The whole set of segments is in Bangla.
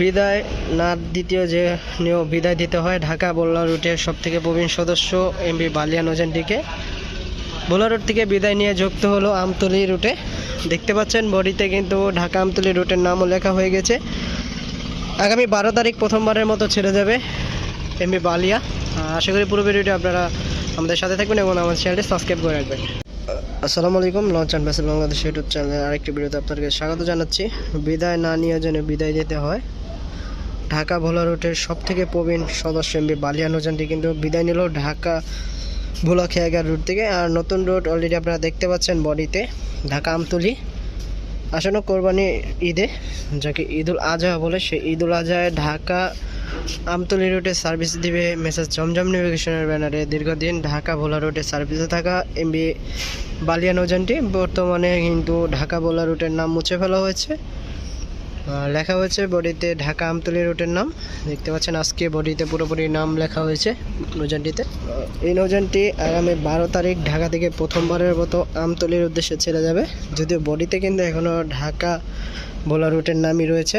বিদায় না দ্বিতীয় যে নিয়েও বিদায় দিতে হয়, ঢাকা বল্লা রুটের সব থেকে প্রবীণ সদস্য এমবি বালিয়া নজেনটিকে বোলা রুট থেকে বিদায় নিয়ে যুক্ত হলো আমতলি রুটে। দেখতে পাচ্ছেন, বডিতে কিন্তু ঢাকা আমতলি রুটের নামও লেখা হয়ে গেছে। আগামী বারো তারিখ প্রথমবারের মতো ছেড়ে যাবে এমবি বালিয়া। আশা করি পুরো ভিডিওটি আপনারা আমাদের সাথে থাকবেন এবং আমাদের চ্যানেলটি সাবস্ক্রাইব করে রাখবেন। আসসালামু আলাইকুম, launch and vessel Bangladesh YouTube চ্যানেলের আরেকটি ভিডিওতে আপনাদেরকে স্বাগত জানাচ্ছি। বিদায় না নিয়ে যেন বিদায় দিতে হয়, ঢাকা ভোলা রুটের সব থেকে প্রবীণ সদস্য এমবি বালিয়ান নজানটি কিন্তু বিদায় নিল ঢাকা ভোলা খেয়াঘাট রুট থেকে। আর নতুন রুট অলরেডি আপনারা দেখতে পাচ্ছেন বডিতে, ঢাকা আমতলি। আসন্ন কোরবানি ঈদে, যাকে ঈদুল আজহা বলে, সেই ঈদুল আজহায় ঢাকা আমতলি রুটে সার্ভিস দিবে মেসেজ জমজম নেভিগেশনের ব্যানারে দীর্ঘদিন ঢাকা ভোলা রুটে সার্ভিসে থাকা এমবি বালিয়া নৌযানটি বর্তমানে কিন্তু ঢাকা ভোলা রুটের নাম মুছে ফেলা হয়েছে। লেখা হয়েছে বডিতে ঢাকা আমতলি রুটের নাম। দেখতে পাচ্ছেন আজকে বডিতে পুরোপুরি নাম লেখা হয়েছে নৌযানটিতে। আহ, এই নৌযানটি আগামী বারো তারিখ ঢাকা থেকে প্রথমবারের মতো আমতলির উদ্দেশ্যে ছেড়ে যাবে। যদিও বডিতে কিন্তু এখনও ঢাকা ভোলা রুটের নামই রয়েছে।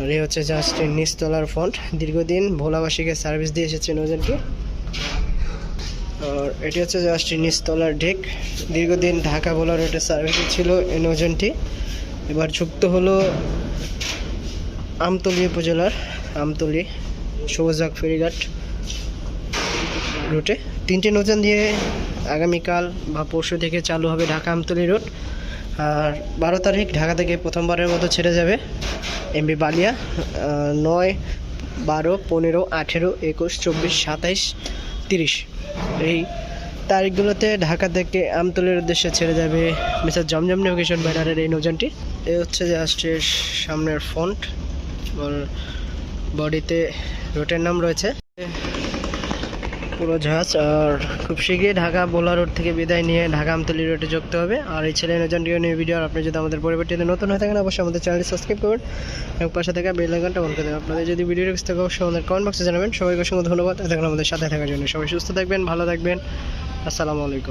আর এই হচ্ছে জাস্ট নিচতলার ফন্ট দীর্ঘদিন ভোলাবাসীকে সার্ভিস দিয়ে এসেছে নৌযানটি আর এটি হচ্ছে জাস্ট নিচতলার ডেক দীর্ঘদিন ঢাকা ভোলা রুটের সার্ভিসে ছিল এই নৌযানটি। এবার যুক্ত হলো আমতলী উপজেলার আমতলি সবুজাক ফেরিঘাট রুটে তিনটে নৌযান দিয়ে আগামীকাল বা পরশু থেকে চালু হবে ঢাকা আমতলি রুট আর বারো তারিখ ঢাকা থেকে প্রথমবারের মতো ছেড়ে যাবে এমবি বালিয়া নয়, বারো, পনেরো, আঠেরো, একুশ, চব্বিশ, সাতাইশ, তিরিশ। এই তারিখগুলোতে ঢাকা থেকে আমতলের উদ্দেশ্যে ছেড়ে যাবে মিস্টার জমজম নেভিগেশন ব্যানারের এই নৌযানটি। এ হচ্ছে আসছে সামনের ফন্ট বডিতে রুটের নাম রয়েছে। পুরো জাহাজ আর খুব শীঘ্রই ঢাকা বোলা রোড থেকে বিদায় নিয়ে ঢাকা আমতলি রোডে যুক্ত হবে। আর এই ছেলে নৌযানটিও নিয়ে ভিডিও আপনি যদি আমাদের পরিবর্তিত নতুন হয়ে থাকেন, অবশ্যই আমাদের চ্যানেলটি সাবস্ক্রাইব করবেন এবং পাশে থাকা বেল আইকনটা অন করে দেবেন। আপনাদের যদি ভিডিও দেখতে থাকে অবশ্যই আমাদের কমেন্ট বক্সে জানাবেন। সবাইকে অসংখ্য ধন্যবাদ। এতক্ষণ আমাদের সাথে থাকার জন্য সবাই সুস্থ থাকবেন, ভালো থাকবেন। আসসালামু আলাইকুম।